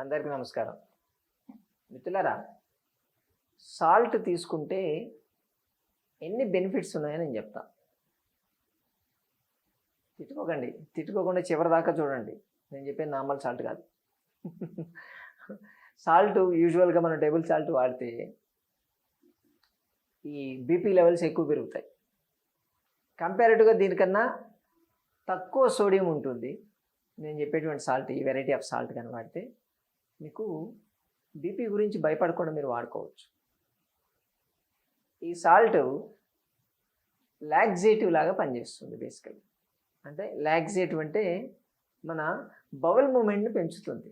అందరికీ నమస్కారం. మిత్రులారా సాల్ట్ తీసుకుంటే ఎన్ని బెనిఫిట్స్ ఉన్నాయని నేను చెప్తా. తిట్టుకోకండి. తిట్టుకోకుండా చివరి దాకా చూడండి. నేను చెప్పేది నార్మల్ సాల్ట్ కాదు. సాల్ట్ యూజువల్గా మనం టేబుల్ సాల్ట్ వాడితే ఈ బీపీ లెవెల్స్ ఎక్కువ పెరుగుతాయి. కంపారిటివ్గా దీనికన్నా తక్కువ సోడియం ఉంటుంది. నేను చెప్పేటువంటి సాల్ట్ ఈ వెరైటీ ఆఫ్ సాల్ట్ కానీ వాడితే మీకు బీపీ గురించి భయపడకుండా మీరు వాడుకోవచ్చు. ఈ సాల్ట్ లాగ్జేటివ్ లాగా పనిచేస్తుంది బేసికలీ అంటే లాగ్జేటివ్ అంటే మన బవల్ మూమెంట్ని పెంచుతుంది.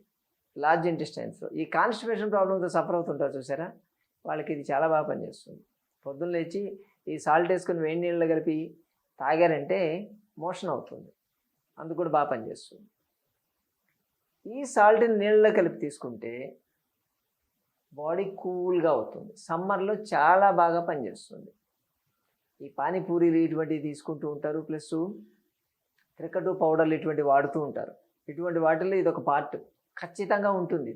లార్జ్ ఇంటెస్టైన్స్లో ఈ కాన్స్టిపేషన్ ప్రాబ్లంతో సఫర్ అవుతుంటారు చూసారా? వాళ్ళకి ఇది చాలా బాగా పనిచేస్తుంది. పొద్దున్న లేచి ఈ సాల్ట్ వేసుకొని వేడి నీళ్ళు కలిపి తాగారంటే మోషన్ అవుతుంది. అందుకు కూడా బాగా పనిచేస్తుంది. ఈ సాల్ట్ని నీళ్ళలో కలిపి తీసుకుంటే బాడీ కూల్గా అవుతుంది. సమ్మర్లో చాలా బాగా పనిచేస్తుంది. ఈ పానీపూరీలు ఇటువంటివి తీసుకుంటూ ఉంటారు. ప్లస్ క్రికెట్ పౌడర్లు ఇటువంటి వాడుతూ ఉంటారు. ఇటువంటి వాటిల్లో ఇది ఒక పార్ట్ ఖచ్చితంగా ఉంటుంది.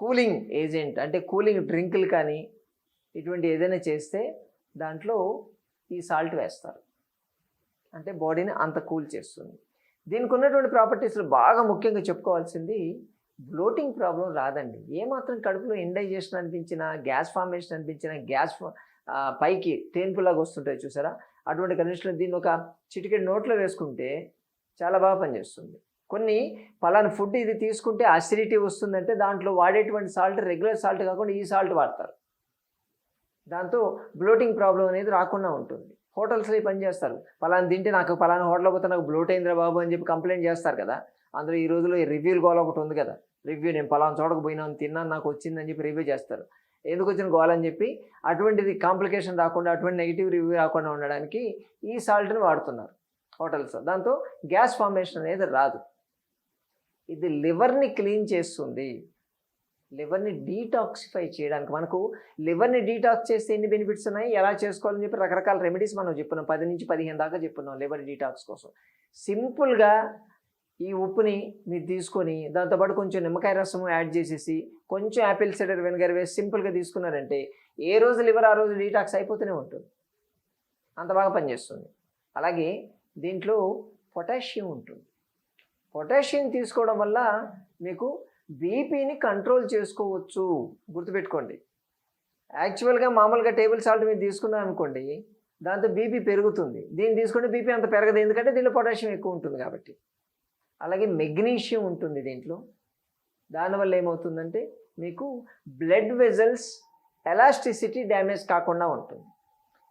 కూలింగ్ ఏజెంట్ అంటే కూలింగ్ డ్రింకులు కానీ ఇటువంటి ఏదైనా చేస్తే దాంట్లో ఈ సాల్ట్ వేస్తారు. అంటే బాడీని అంత కూల్ చేస్తుంది. దీనికి ఉన్నటువంటి ప్రాపర్టీస్లో బాగా ముఖ్యంగా చెప్పుకోవాల్సింది బ్లోటింగ్ ప్రాబ్లం రాదండి. ఏమాత్రం కడుపులో ఇండైజెషన్ అనిపించినా గ్యాస్ ఫార్మేషన్ అనిపించిన గ్యాస్ పైకి తేన్పులాగా వస్తుంటాయి చూసారా? అటువంటి కండిషన్లో దీన్ని ఒక చిటికెడు నోట్లో వేసుకుంటే చాలా బాగా పనిచేస్తుంది. కొన్ని పలానా ఫుడ్ ఇది తీసుకుంటే అసిడిటీ వస్తుందంటే దాంట్లో వాడేటువంటి సాల్ట్ రెగ్యులర్ సాల్ట్ కాకుండా ఈ సాల్ట్ వాడతారు. దాంతో బ్లోటింగ్ ప్రాబ్లం అనేది రాకుండా ఉంటుంది. హోటల్స్లో పనిచేస్తారు పని చేస్తారు. పలానా తింటే నాకు పలానా హోటల్ పోతే నాకు బ్లోట్ అయిందిరా బాబు అని చెప్పి కంప్లైంట్ చేస్తారు కదా. అందులో ఈ రోజులో ఈ రివ్యూలు గోల ఒకటి ఉంది కదా. రివ్యూ నేను పలానా చోటకు పోయినాను తిన్నాను నాకు వచ్చిందని చెప్పి రివ్యూ చేస్తారు. ఎందుకు వచ్చిన గోలని చెప్పి అటువంటిది కాంప్లికేషన్ రాకుండా అటువంటి నెగిటివ్ రివ్యూ రాకుండా ఉండడానికి ఈ సాల్ట్ని వాడుతున్నారు హోటల్స్ దాంతో గ్యాస్ ఫార్మేషన్ అనేది రాదు. ఇది లివర్ని క్లీన్ చేస్తుంది. లివర్ని డీటాక్సిఫై చేయడానికి మనకు లివర్ని డీటాక్స్ చేస్తే ఎన్ని బెనిఫిట్స్ ఉన్నాయి? ఎలా చేసుకోవాలని చెప్పి రకరకాల రెమెడీస్ మనం చెప్పున్నాం. పది నుంచి పదిహేను దాకా చెప్పున్నాం లివర్ డీటాక్స్ కోసం. సింపుల్గా ఈ ఉప్పుని మీరు తీసుకొని దాంతోపాటు కొంచెం నిమ్మకాయ రసము యాడ్ చేసేసి కొంచెం యాపిల్ సిడర్ వెనగర్ వేసి సింపుల్గా తీసుకున్నారంటే ఏ రోజు లివర్ ఆ రోజు డీటాక్స్ అయిపోతూనే ఉంటుంది. అంత బాగా పనిచేస్తుంది. అలాగే దీంట్లో పొటాషియం ఉంటుంది. పొటాషియం తీసుకోవడం వల్ల మీకు బీపీని కంట్రోల్ చేసుకోవచ్చు. గుర్తుపెట్టుకోండి. యాక్చువల్గా మామూలుగా టేబుల్ సాల్ట్ మీరు తీసుకున్నారు అనుకోండి దాంతో బీపీ పెరుగుతుంది. దీన్ని తీసుకుంటే బీపీ అంత పెరగదు. ఎందుకంటే దీంట్లో పొటాషియం ఎక్కువ ఉంటుంది కాబట్టి. అలాగే మెగ్నీషియం ఉంటుంది దీంట్లో. దానివల్ల ఏమవుతుందంటే మీకు బ్లడ్ వెజల్స్ ఎలాస్టిసిటీ డ్యామేజ్ కాకుండా ఉంటుంది.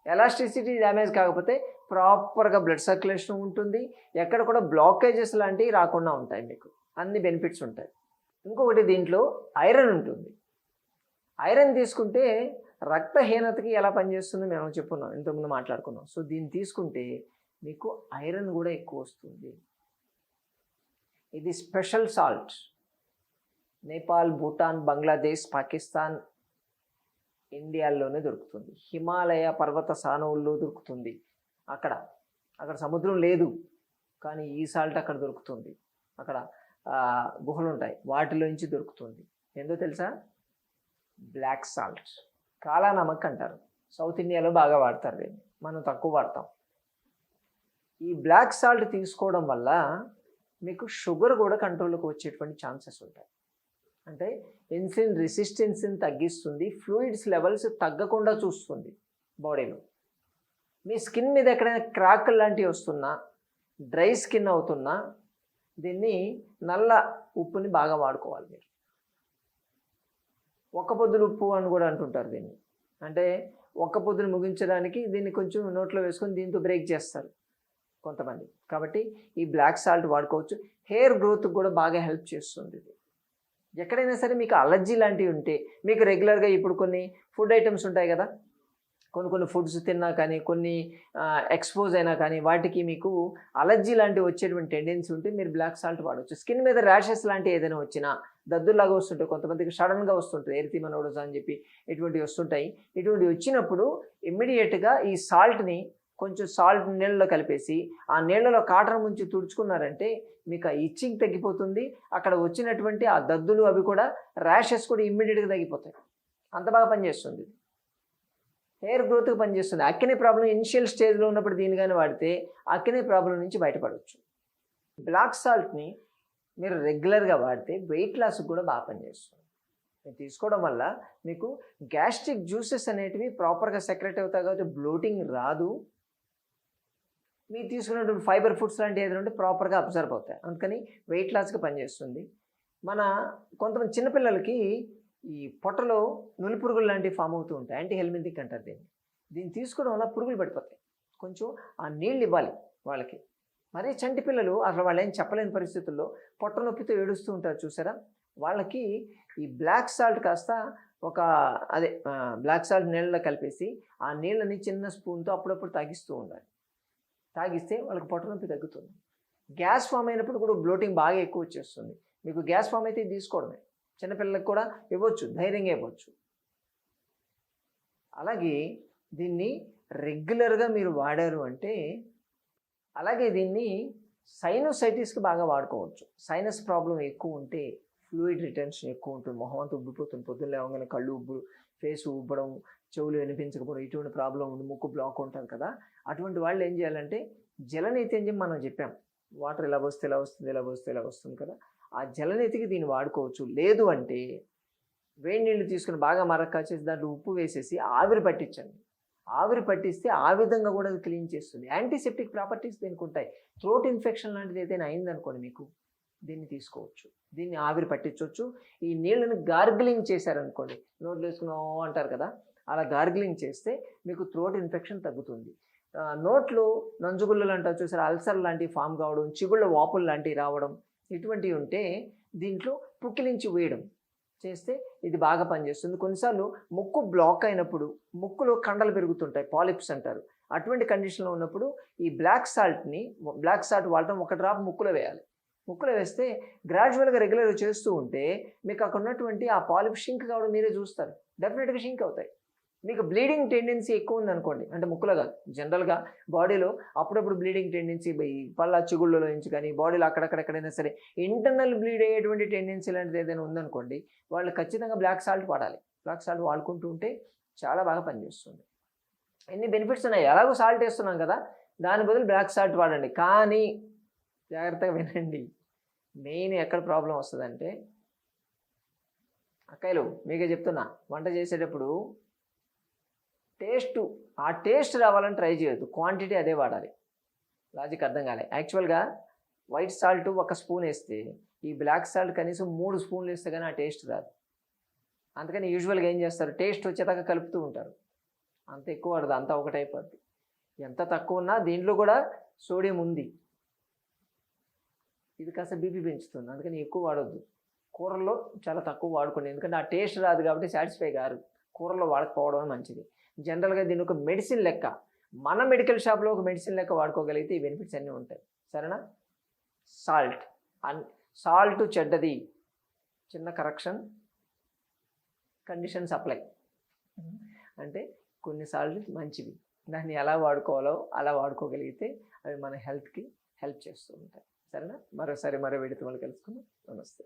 ఎలాస్టిసిటీ డ్యామేజ్ కాకపోతే ప్రాపర్గా బ్లడ్ సర్క్యులేషన్ ఉంటుంది. ఎక్కడ కూడా బ్లాకేజెస్ లాంటివి రాకుండా ఉంటాయి మీకు. అన్ని బెనిఫిట్స్ ఉంటాయి. ఇంకొకటి దీంట్లో ఐరన్ ఉంటుంది. ఐరన్ తీసుకుంటే రక్తహీనతకి ఎలా పనిచేస్తుందో మేము చెప్పుకున్నాం ఇంతకుముందు మాట్లాడుకున్నాం. సో దీన్ని తీసుకుంటే మీకు ఐరన్ కూడా ఎక్కువ వస్తుంది. ఇది స్పెషల్ సాల్ట్. నేపాల్ భూటాన్ బంగ్లాదేశ్ పాకిస్తాన్ ఇండియాలోనే దొరుకుతుంది. హిమాలయ పర్వత సానువుల్లో దొరుకుతుంది. అక్కడ అక్కడ సముద్రం లేదు కానీ ఈ సాల్ట్ అక్కడ దొరుకుతుంది. అక్కడ గుహలు ఉంటాయి వాటిలోంచి దొరుకుతుంది. ఏందో తెలుసా? Black salt. కాలా నమక్ అంటారు. సౌత్ ఇండియాలో బాగా వాడతారు దీన్ని మనం తక్కువ వాడతాం. ఈ బ్లాక్ సాల్ట్ తీసుకోవడం వల్ల మీకు షుగర్ కూడా కంట్రోల్కి వచ్చేటువంటి ఛాన్సెస్ ఉంటాయి. అంటే ఇన్సులిన్ రెసిస్టెన్స్ని తగ్గిస్తుంది. ఫ్లూయిడ్స్ లెవెల్స్ తగ్గకుండా చూస్తుంది బాడీలో. మీ స్కిన్ మీద ఎక్కడైనా క్రాక్ లాంటివి వస్తున్నా డ్రై స్కిన్ అవుతున్నా దీన్ని నల్ల ఉప్పుని బాగా వాడుకోవాలి మీరు. ఒక్క పొద్దులు ఉప్పు అని కూడా అంటుంటారు దీన్ని. అంటే ఒక్క పొద్దును ముగించడానికి దీన్ని కొంచెం నోట్లో వేసుకొని దీంతో బ్రేక్ చేస్తారు కొంతమంది. కాబట్టి ఈ బ్లాక్ సాల్ట్ వాడుకోవచ్చు. హెయిర్ గ్రోత్కి కూడా బాగా హెల్ప్ చేస్తుంది ఇది. ఎక్కడైనా సరే మీకు అలర్జీ లాంటివి ఉంటే మీకు రెగ్యులర్గా ఇప్పుడు కొన్ని ఫుడ్ ఐటమ్స్ ఉంటాయి కదా కొన్ని కొన్ని ఫుడ్స్ తిన్నా కానీ కొన్ని ఎక్స్పోజ్ అయినా కానీ వాటికి మీకు అలర్జీ లాంటివి వచ్చేటువంటి టెండెన్సీ ఉంటే మీరు బ్లాక్ సాల్ట్ వాడవచ్చు స్కిన్ మీద ర్యాషెస్ లాంటివి ఏదైనా వచ్చినా దద్దులాగా వస్తుంటాయి కొంతమందికి సడన్గా వస్తుంటాయి ఎరితిమనోడోస్ అని చెప్పి ఇటువంటివి వస్తుంటాయి. ఇటువంటివి వచ్చినప్పుడు ఇమ్మీడియట్గా ఈ సాల్ట్ని కొంచెం సాల్ట్ నీళ్ళలో కలిపేసి ఆ నీళ్ళలో కాటన్ ముంచి తుడుచుకున్నారంటే మీకు ఆ ఇచ్చింగ్ తగ్గిపోతుంది. అక్కడ వచ్చినటువంటి ఆ దద్దులు అవి కూడా ర్యాషెస్ కూడా ఇమ్మీడియట్గా తగ్గిపోతాయి. అంత బాగా పనిచేస్తుంది. ఇది. హెయిర్ గ్రోత్కి పనిచేస్తుంది. అక్కినే ప్రాబ్లం ఇనిషియల్ స్టేజ్లో ఉన్నప్పుడు దీని కానీ వాడితే అక్కినే ప్రాబ్లం నుంచి బయటపడవచ్చు బ్లాక్ సాల్ట్ని మీరు రెగ్యులర్గా వాడితే వెయిట్ లాస్కి కూడా బాగా పనిచేస్తుంది. మీరు తీసుకోవడం వల్ల మీకు గ్యాస్ట్రిక్ జ్యూసెస్ అనేటివి ప్రాపర్గా సెక్రెట్ అవుతాయి కాబట్టి బ్లోటింగ్ రాదు. మీరు తీసుకున్నటువంటి ఫైబర్ ఫుడ్స్ లాంటివి ఏదైనా ఉంటే ప్రాపర్గా అబ్జర్వ్ అవుతాయి. అందుకని వెయిట్ లాస్కి పనిచేస్తుంది. మన కొంతమంది చిన్నపిల్లలకి ఈ పొట్టలో నులి పురుగులు లాంటివి ఫామ్ అవుతూ ఉంటాయి. యాంటీ హెల్మింతిక్ అంటారు దీన్ని. దీన్ని తీసుకోవడం వల్ల పురుగులు పడిపోతాయి. కొంచెం ఆ నీళ్ళు ఇవ్వాలి వాళ్ళకి. మరీ చంటి పిల్లలు అసలు వాళ్ళు ఏం చెప్పలేని పరిస్థితుల్లో పొట్ట నొప్పితో ఏడుస్తూ ఉంటారు చూసారా? వాళ్ళకి ఈ బ్లాక్ సాల్ట్ కాస్త ఒక అదే బ్లాక్ సాల్ట్ నీళ్ళలో కలిపేసి ఆ నీళ్ళని చిన్న స్పూన్తో అప్పుడప్పుడు తాగిస్తూ ఉండాలి. తాగిస్తే వాళ్ళకి పొట్ట నొప్పి తగ్గుతుంది. గ్యాస్ ఫామ్ అయినప్పుడు కూడా బ్లోటింగ్ బాగా ఎక్కువ వచ్చేస్తుంది. మీకు గ్యాస్ ఫామ్ అయితే తీసుకోవడమే. చిన్నపిల్లలకు కూడా ఇవ్వచ్చు ధైర్యంగా ఇవ్వచ్చు. అలాగే దీన్ని రెగ్యులర్గా మీరు వాడారు అంటే అలాగే దీన్ని సైనోసైటిస్కి బాగా వాడుకోవచ్చు. సైనస్ ప్రాబ్లం ఎక్కువ ఉంటే ఫ్లూయిడ్ రిటెన్షన్ ఎక్కువ ఉంటుంది. మొహం అంతా ఉబ్బిపోతుంది. పొద్దున్న లేవగానే కళ్ళు ఉబ్బు ఫేస్ ఉబ్బడం చెవులు వినిపించకపోవడం ఇటువంటి ప్రాబ్లం ఉంది. ముక్కు బ్లాక్ ఉంటుంది కదా. అటువంటి వాళ్ళు ఏం చేయాలంటే జలనీతి అని మనం చెప్పాం. వాటర్ ఇలా వస్తే ఇలా వస్తుంది ఇలా వస్తే ఇలా వస్తుంది కదా. ఆ జలనెతికి దీన్ని వాడుకోవచ్చు. లేదు అంటే వేడి నీళ్ళు తీసుకుని బాగా మరక్క చేసి దాంట్లో ఉప్పు వేసేసి ఆవిరి పట్టించండి. ఆవిరి పట్టిస్తే ఆ విధంగా కూడా అది క్లీన్ చేస్తుంది. యాంటీసెప్టిక్ ప్రాపర్టీస్ దీనికి ఉంటాయి. థ్రోట్ ఇన్ఫెక్షన్ లాంటిది ఏదైనా అయిందనుకోండి మీకు దీన్ని తీసుకోవచ్చు. దీన్ని ఆవిరి పట్టించవచ్చు. ఈ నీళ్ళని గార్గిలింగ్ చేశారనుకోండి నోట్లో వేసుకుని అంటారు కదా అలా గార్గిలింగ్ చేస్తే మీకు థ్రోట్ ఇన్ఫెక్షన్ తగ్గుతుంది. నోట్లో నంజుగుళ్ళు అంటారు చూసారు అల్సర్ లాంటివి ఫామ్ కావడం చిగుళ్ళ వాపులు లాంటివి రావడం ఇటువంటివి ఉంటే దీంట్లో పుక్కిలించి వేయడం చేస్తే ఇది బాగా పనిచేస్తుంది. కొన్నిసార్లు ముక్కు బ్లాక్ అయినప్పుడు ముక్కులో కండలు పెరుగుతుంటాయి పాలిప్స్ అంటారు. అటువంటి కండిషన్లో ఉన్నప్పుడు ఈ బ్లాక్ సాల్ట్ని బ్లాక్ సాల్ట్ వాడటం ఒక డ్రాప్ ముక్కులో వేయాలి. ముక్కులో వేస్తే గ్రాడ్యువల్గా రెగ్యులర్గా చేస్తూ ఉంటే మీకు అక్కడ ఉన్నటువంటి ఆ పాలిప్ షింక్ కావడం మీరే చూస్తారు. డెఫినెట్గా షింక్ అవుతాయి. మీకు బ్లీడింగ్ టెండెన్సీ ఎక్కువ ఉందనుకోండి అంటే ముక్కులో కాదు జనరల్గా బాడీలో అప్పుడప్పుడు బ్లీడింగ్ టెండెన్సీ పళ్ళ చిగుళ్ళలో నుంచి కానీ బాడీలో అక్కడక్కడెక్కడైనా సరే ఇంటర్నల్ బ్లీడ్ అయ్యేటువంటి టెండెన్సీ లాంటిది ఏదైనా ఉందనుకోండి వాళ్ళు ఖచ్చితంగా బ్లాక్ సాల్ట్ వాడాలి. బ్లాక్ సాల్ట్ వాడుకుంటూ ఉంటే చాలా బాగా పనిచేస్తుంది. ఎన్ని బెనిఫిట్స్ ఉన్నాయి? ఎలాగో సాల్ట్ వేస్తున్నాం కదా దాని బదులు బ్లాక్ సాల్ట్ వాడండి. కానీ జాగ్రత్తగా వినండి మెయిన్ ఎక్కడ ప్రాబ్లం వస్తుందంటే అక్కయ్యలు మీకే చెప్తున్నా వంట చేసేటప్పుడు టేస్ట్ ఆ టేస్ట్ రావాలని ట్రై చేయొద్దు. క్వాంటిటీ అదే వాడాలి. లాజిక్ అర్థం కాలే. యాక్చువల్గా వైట్ సాల్ట్ ఒక స్పూన్ వేస్తే ఈ బ్లాక్ సాల్ట్ కనీసం మూడు స్పూన్లు వేస్తే కానీ ఆ టేస్ట్ రాదు. అందుకని యూజువల్గా ఏం చేస్తారు? టేస్ట్ వచ్చేదాకా కలుపుతూ ఉంటారు. అంత ఎక్కువ పడదు అంతా ఒకటైపోద్ది ఎంత తక్కువ ఉన్నా దీంట్లో కూడా సోడియం ఉంది. ఇది కాస్త బీపీ పెంచుతుంది. అందుకని ఎక్కువ వాడొద్దు. కూరల్లో చాలా తక్కువ వాడుకోండి. ఎందుకంటే ఆ టేస్ట్ రాదు కాబట్టి సాటిస్ఫై కారు. కూరలో వాడకపోవడమే మంచిది. జనరల్గా దీని ఒక మెడిసిన్ లెక్క మన మెడికల్ షాప్లో ఒక మెడిసిన్ లెక్క వాడుకోగలిగితే ఈ బెనిఫిట్స్ అన్నీ ఉంటాయి. సరేనా? సాల్ట్. అన్ సాల్ట్ చెడ్డది. చిన్న కరెక్షన్ కండిషన్ సప్లై. అంటే కొన్ని సాల్ట్ మంచివి. దాన్ని ఎలా వాడుకోవాలో అలా వాడుకోగలిగితే అవి మన హెల్త్కి హెల్ప్ చేస్తూ ఉంటాయి. సరేనా? మరోసారి మరో వీడితో మళ్ళీ కలుసుకుందాం. నమస్తే.